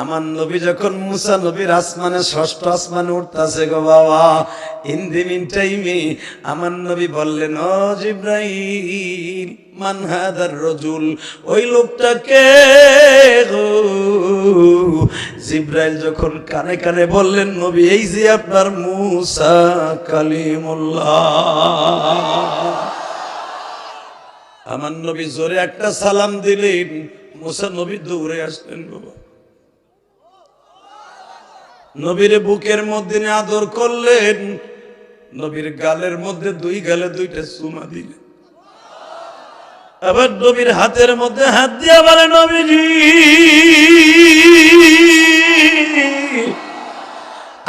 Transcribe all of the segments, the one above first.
আমার নবী যখন মুসা নবীর আসমানে ষষ্ঠ আসমানে উঠতেছে গো বাবা ইন দি মিন টাইমে আমার নবী বললেন, ও জিব্রাইল, মান হাদার রজুল, ওই লোকটাকে গো? জিব্রাইল যখন কানে কানে বললেন, নবী, এই যে আপনার মুসা কালিমুল্লাহ। আমার নবী জোরে একটা সালাম দিলেন, মুসা নবী দৌড়ে আসলেন বাবা। নবীর বুকের মধ্যে আদর করলেন। নবীর গালের মধ্যে দুই গালে দুইটা সুমা দিলেন। আবার নবীর হাতের মধ্যে হাত দিয়া বলে, নবীজি,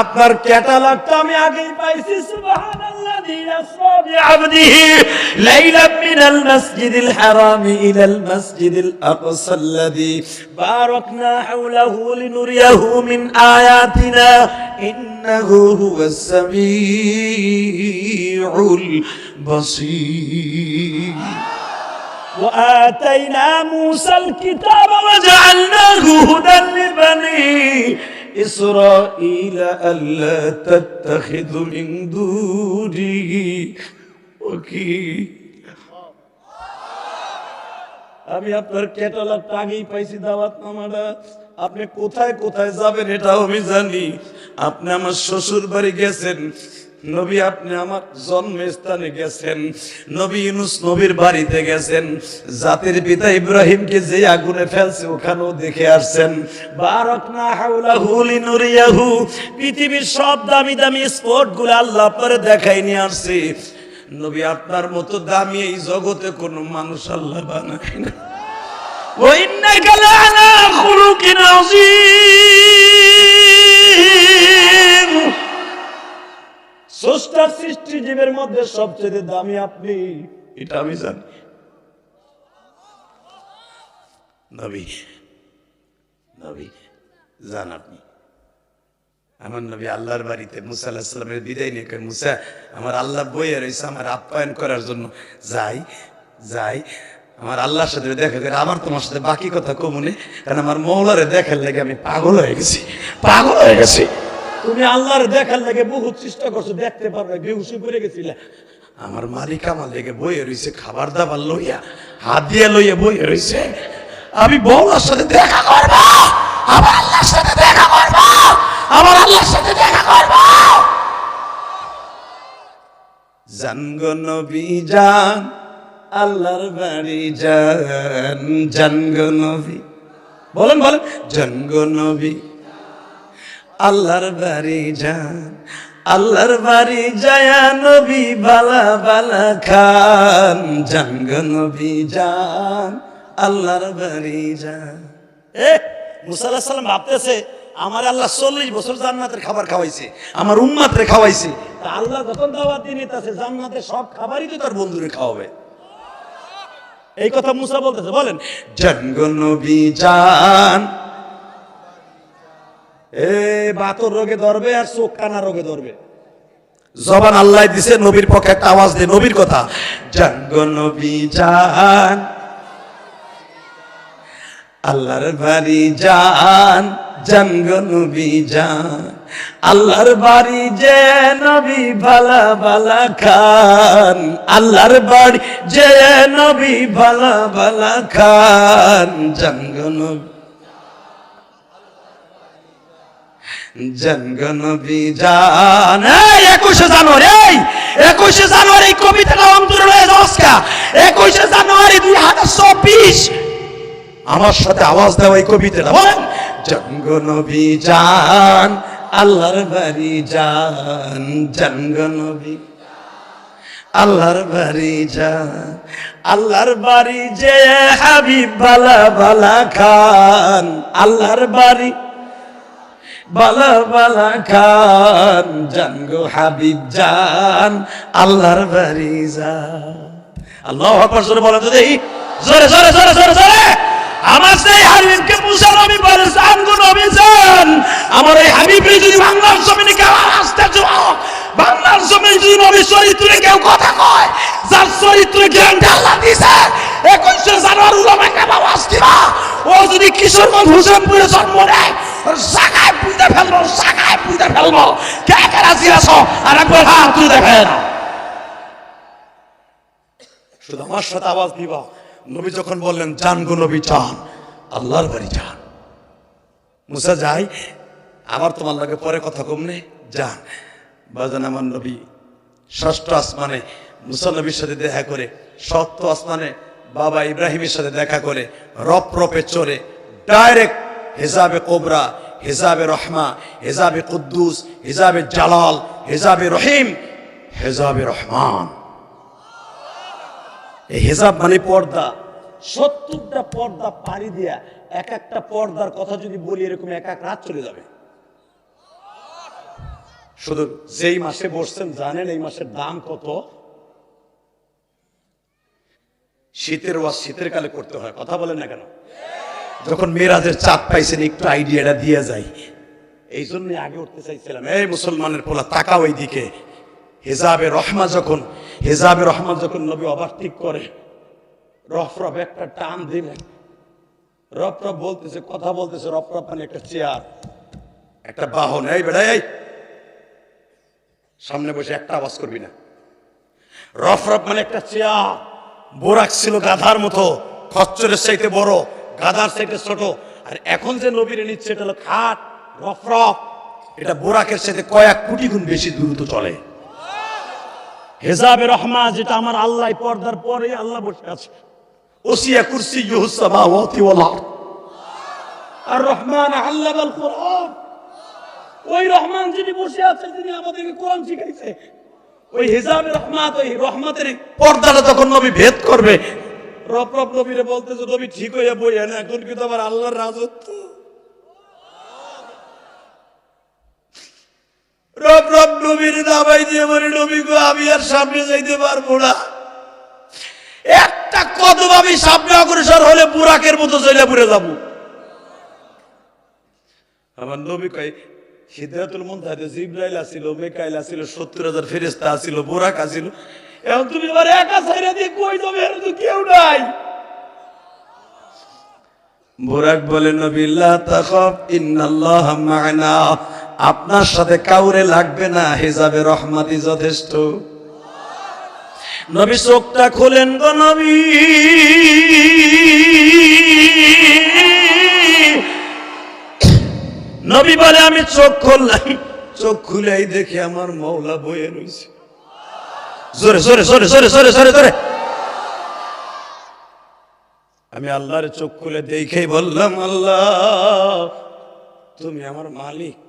আপনার ক্যাটালগটা আমি আগেই পাইছি। সুবহানাল্লাযী আসরা বিআবদিহি من المسجد الحرام إلى المسجد الأقصى الذي باركنا حوله لنريه من آياتنا إنه هو السميع البصير وآتينا موسى الكتاب وجعلناه هدى لبني إسرائيل ألا تتخذ من دونه وكيلا আমি আপনার ক্যাটালগটা আগেই পাইছি দাওয়াত নামাটা। আপনি কোথায় কোথায় যাবেন এটাও আমি জানি। আপনি আমার শ্বশুর বাড়ি গেছেন। নবী, আপনি আমার জন্মস্থানে গেছেন। নবী ইউনুস নবীর বাড়িতে গেছেন। জাতির পিতা ইব্রাহিমকে যে আগুনে ফেলছে, ওখানেও দেখে আসছেন। পৃথিবীর সব দামি দামি স্পটগুলো আল্লাহ আপনারে দেখাই নিয়ে আসছে। নবী আপনার মতো দামি এই জগতে কোনো মানুষ আল্লাহ বানায় না وإنك لعلى خلق عظيم স্রষ্টার সৃষ্টি জীবের মধ্যে সবচেয়ে দামি আপনি এটা আমি জানি নবী নবী জান আপনি আমার নবী আল্লাহর বাড়িতে মুসা আল্লাহ সাল্লামের বিদায় নিয়ে কয়, মুসা আমার আল্লাহ বইয়ে রয়েছে আমার আপ্যায়ন করার জন্য। যাই যাই আমার আল্লাহর সাথে দেখা করে আবার তোমার সাথে বাকি কথা কমুনে কারণ আমার মৌলারে দেখার লেগে আমি পাগল হয়ে গেছি পাগল হয়ে গেছি। তুমি আল্লাহর দেখার লেগে বহু চেষ্টা করছ দেখতে পারবে বেহুশি করে গেছিলে। আমার মালিক আমার লেগে বইয়ে রয়েছে খাবার দাবার লইয়া হাত দিয়ে লইয়া বইয়ে রয়েছে। আমি বৌলার সাথে দেখা করব আমার আল্লাহর সাথে আমার আল্লাহর সাথে দেখা করব। জানগো নবী জান, আল্লাহর বাড়ি যান জানগো নবী। বলেন বলেন, জানগো নবী, আল্লাহর বাড়ি যান আল্লাহর বাড়ি যায়া নবী বালা বালা খান। জানগো নবী যান আল্লাহর বাড়ি যান এ, মুসা আলাহিস সালাম ভাবতেছে আমার আল্লাহ চল্লিশ বছর জান্নাতের খাবার খাওয়াইছে, আমার উম্মাতরে খাওয়াইছে। তা আল্লাহ যখন দাওয়াত দিয়ে নিতেছে, জান্নাতের সব খাবারই তো তার বন্ধুরে খাওয়াবে। এই কথা মুসা বলতেছে, বলেন জন্গ নবী, জান। এ বাতর রোগে ধরবে আর চোখ কানা রোগে ধরবে। জবান আল্লাহ দিছে, নবীর পক্ষে একটা আওয়াজ দে, নবীর কথা। জন্গ নবী, জান। আল্লাহর বাড়ি যান জঙ্গ নবী যান আল্লাহর বাড়ি যে নবী ভালা ভালা খান, আল্লাহর বাড়ি যে নবী ভালা ভালা খান জঙ্গ নবী জনগণবী জান একুশে জানুয়ারি, এই একুশে জানুয়ারি কবিতাটা অন্তর রয়ে যাওয়া একুশে জানুয়ারি দুই হাজার চব্বিশ। আমার সাথে আওয়াজ দেওয়া এই কবিতাটা, বলেন। জঙ্গনবী জান, আল্লাহর বাড়ি যান জঙ্গনবী আল্লাহর বাড়ি যান আল্লাহর বাড়ি যে হাবিব বালা বালা খান, আল্লাহর বাড়ি বালা বালা খান জানগো হাবিব জান, আল্লাহর বাড়ি যান আল্লাহ বলেন তো দেখি। জোরে জোরে জোরে জোরে জোরে। আমার সেই হাবিবকে মুসা নবী বলে, জানগো নবী, জান। আমার এই হাবিবকে যদি বাংলার জমিনে কেউ আসতে বাংলার জমিনে যদি নবী চরিত্রে কেউ কথা কয়, যার চরিত্রে জ্ঞানটা আল্লাহ দিছে একুশে জানুয়ারি উলামা আওয়াজ দিবা। ও যদি কিশোরগঞ্জ হুসেনপুরে জন্ম নেয় জাগায় পুঁতে ফেলব জাগায় পুঁতে ফেলব। কে কে রাজি আছো? আর একবার হাত তুলে দেখেন। শুধু আমার সাথে আওয়াজ দিবা। নবী যখন বললেন, জান গো নবী চান আল্লাহর বাড়ি যান মুসা যাই আবার তোমার লাগে পরে কথা কমনে যান বাজান আমার নবী ষষ্ঠ আসমানে মুসা নবীর সাথে দেখা করে, সপ্ত আসমানে বাবা ইব্রাহিমের সাথে দেখা করে, রপ রপে চড়ে, ডাইরেক্ট হেজাবে কোবরা, হেজাবে রহমা, হেজাবে কুদ্দুস, হেজাবে জালাল, হেজাবে রহিম, হেজাবে রহমান। হেজাব মানে পর্দা। সত্তরটা পর্দা পাড়ি দিয়া এক একটা পর্দার কথা যদি বলি, এরকম এক এক রাত চলে যাবে। শুধু যেই মাসে বসছেন জানেন এই মাসের দাম কত? শীতের ওয়াজ শীতের কালে করতে হয়, কথা বলেন না কেন? যখন মেয়েরাজের চাপ পাইছেন, একটু আইডিয়াটা দিয়ে যাই। এই জন্য আগে উঠতে চাইছিলাম, এই মুসলমানের পোলা, তাকাও ওই দিকে হেজাবে রহমা যখন হেজাবে রহমান যখন নবী অবাক ঠিক করে রফ রফ একটা টান দিলেন রফ রফ বলতেছে, কথা বলতেছে রফ রফ মানে একটা চেয়ার, একটা বাহন। এই বেড়া এই! সামনে বসে একটা আওয়াজ করবি না। রফ রফ মানে একটা চেয়ার, বোরাক ছিল গাধার মতো, খচ্চরের চাইতে বড়, গাধার চাইতে ছোট। আর এখন যে নবীরে নিচ্ছে, এটা হলো খাট। রফ রফ এটা বোরাকের সাথে কয়েক কোটি গুণ বেশি দ্রুত চলে। হেজাবে রহমা যেটা আমার আল্লাহ পর্দার পরে আল্লাহ বসে আছে। ওসিয়া কুরসি আর রহমান ওই রহমান যিনি বসে কোরআন শিখাইছে। ওই ওই যখন নবী ভেদ করবে নবী ঠিক হইয়া বইয়া না, এখন কিন্তু আমার আল্লাহর রাজত্ব। রব রব নবীর দাবাই দিয়ে বলে, নবী গো, আমি আর সামনে যাইতে পারব না। একটা কদম আমি সামনে অগ্রসর হলে বুরাকের মতো চলে পুড়ে যাব। আমার নবী কয়, সিদ্ধাতুল মুনতাহাতে জিব্রাইল আছিল, মেকাইল আছিল, সত্তর হাজার ফেরেস্তা আছিল, বোরাক আছিল। এখন তুমি এবার একা ছাইরা দিয়ে কই যাবে? এর তো কেউ নাই। বোরাক বলে, নবী, লা তাখাফ, ইন্নাল্লাহ মা'না। আপনার সাথে কাউরে লাগবে না, হিজাবে রহমাতি যথেষ্ট। নবী চোখটা খোলেন গো নবী। নবী বলে, আমি চোখ খুললাম। চোখ খুলেই দেখি আমার মৌলা বয়ে রয়েছে জোরে জোরে জোরে জোরে জোরে জোরে জোরে। আমি আল্লাহর চোখ খুলে দেখেই বললাম, আল্লাহ, তুমি আমার মালিক।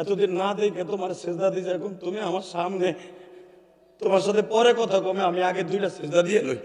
এতদিন না দেখে তোমার সেজদা দিয়েছে, এখন তুমি আমার সামনে। তোমার সাথে পরে কথা কমে আমি আগে দুইটা সেজদা দিয়ে লই।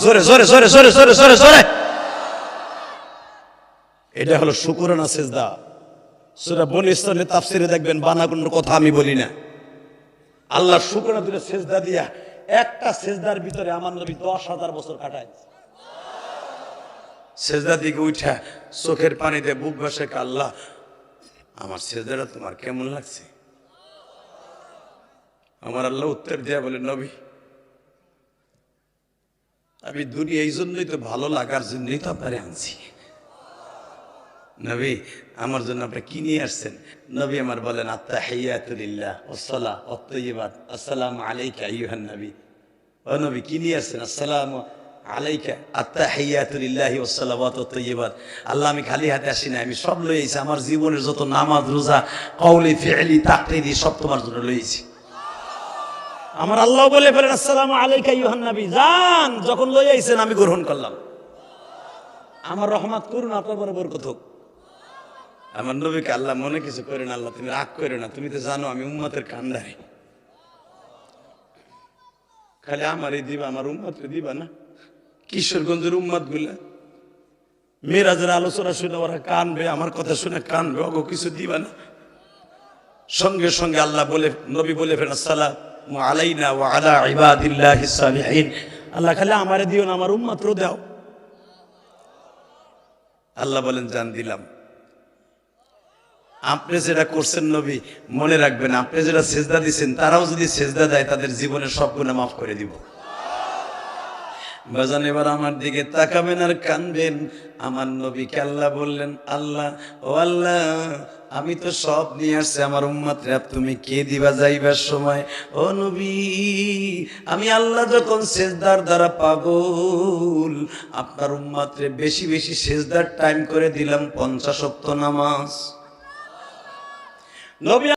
জোরে জোরে জোরে জোরে জোরে জোরে জোরে। এটা হলো শুকুরানা সেজদা। সেটা বন ইসলামের তাফসিরে দেখবেন বানা কোনো কথা আমি বলি না। আল্লাহ শুকুরানা দুটো সেজদা দিয়া একটা সেজদার ভিতরে আমার নবী দশ হাজার বছর কাটায় সেজদা দিকে উঠা চোখের পানিতে বুক ভাসে আল্লাহ আমার সেজদাটা তোমার কেমন লাগছে? আমার আল্লাহ উত্তর দেয়া বলে, নবী, আমি দুনিয়া এই জন্যই তো ভালো লাগার জন্যই তো আপনারে আনছি। নবী, আমার জন্য আপনি কি নিয়ে আসছেন? নবী আমার বলেন আত্মা হাইয়াতুলিল্লাহ আসসালামু আলাইকা আইয়ুহান নবী। ও নবী, কি নিয়ে আসছেন? আসসালামু আলাইকা আত্মা হাইয়াতুলিল্লাহি ওসলাওয়াত অত্তইবাদ আল্লাহ, আমি খালি হাতে আসি না আমি সব লইছি আমার জীবনের যত নামাজ, রোজা, কওলি, ফি'লি তাকরিরি সব তোমার জন্য লইছি আমার আল্লাহ বলে ফেলেন, আসসালামু আলাইকা নবী, যান, যখন লই আইছেন, আমি গ্রহণ করলাম। আমার রহমত করুন, আপনার বড় বরকত হোক। আমার নবীকে আল্লাহ মনে কিছু করে না আল্লাহ তুমি রাগ করে না, তুমি তো জানো, আমি উম্মতের কান্দারি। খালি আমারই দিবা, আমার উম্মতকে দিবা না। কিশোরগঞ্জের উম্মতগুলা মেয়েরাজের আলোচনা শুনে ওরা কানবে, আমার কথা শুনে কানবে, অগো কিছু দিবা না। সঙ্গে সঙ্গে আল্লাহ বলে, নবী বলে ফেরেন আসসালাম আলাইনা ওয়া আলা ইবাদিল্লাহিস সালিহিন আল্লাহ খালি আমারে দিও না, আমার উম্মতরও দাও। আল্লাহ বলেন, জান দিলাম। আপনি যেটা করছেন নবী, মনে রাখবেন, আপনি যেটা সেজদা দিচ্ছেন তারাও যদি সেজদা দেয়, তাদের জীবনের সব গুণা মাফ করে দিব। বাজান, এবার আমার দিকে তাকাবেন আর কানবেন। আমার নবীকে আল্লাহ বললেন, আল্লাহ, ও আল্লাহ, আমি তো সব নিয়ে আসছি আমার উম্মাতরা তুমি কে দিবা যাইবার সময়? ও নবী, আমি আল্লাহ যখন সেজদার দ্বারা পাগল, আপনার উম্মাত্রে বেশি বেশি সেজদার টাইম করে দিলাম পঞ্চাশ নামাজ। নবী